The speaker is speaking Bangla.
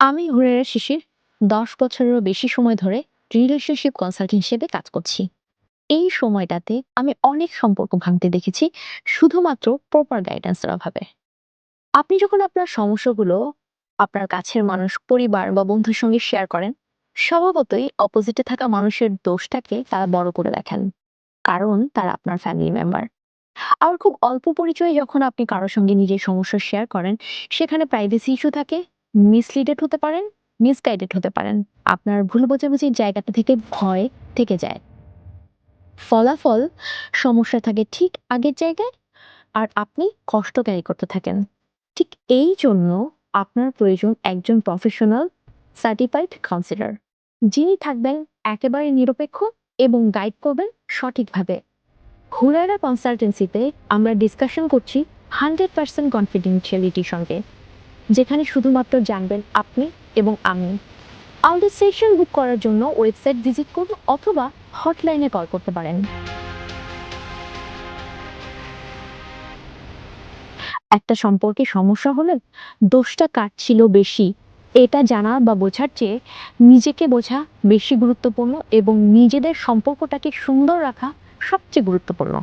আমি হুরেরা শিশির দশ বছরেরও বেশি সময় ধরে রিলেশনশিপ কনসালটেন্ট হিসেবে কাজ করছি। এই সময়টাতে আমি অনেক সম্পর্ক ভাঙতে দেখেছি, শুধুমাত্র প্রপার গাইডেন্সের অভাবে। আপনি যখন আপনার সমস্যাগুলো আপনার কাছের মানুষ, পরিবার বা বন্ধুর সঙ্গে শেয়ার করেন, স্বভাবতই অপোজিটে থাকা মানুষের দোষটাকে তারা বড় করে দেখেন, কারণ তারা আপনার ফ্যামিলি মেম্বার আবার খুব অল্প পরিচয়ে যখন আপনি কারোর সঙ্গে নিজের সমস্যা শেয়ার করেন, সেখানে প্রাইভেসি ইস্যু থাকে মিসলিডেড হতে পারেন, মিসগাইডেড হতে পারেন। আপনার ভুল বোঝাবুঝির জায়গাটা থেকে ভয় থেকে যায়। ফলাফল সমস্যা থাকে ঠিক আগের জায়গায় আর আপনি কষ্ট ক্যারি করতে থাকেন। ঠিক এই জন্য আপনার প্রয়োজন একজন প্রফেশনাল, সার্টিফাইড কাউন্সিলর যিনি থাকবেন একেবারে নিরপেক্ষ এবং গাইড করবেন সঠিকভাবে। হুরারা কনসালটেন্সিতে আমরা ডিসকাশন করছি হান্ড্রেড পার্সেন্ট কনফিডেন্সিয়ালিটির সঙ্গে। যেখানে শুধুমাত্র জানবেন আপনি এবং আমি। আমাদের সেশন বুক করার জন্য ওয়েবসাইট ভিজিট করুন অথবা হটলাইনে কল করতে পারেন। একটা সম্পর্কে সমস্যা হলে দোষটা কার ছিল বেশি, এটা জানা বা বোঝার চেয়ে নিজেকে বোঝা বেশি গুরুত্বপূর্ণ এবং নিজেদের সম্পর্কটাকে সুন্দর রাখা সবচেয়ে গুরুত্বপূর্ণ।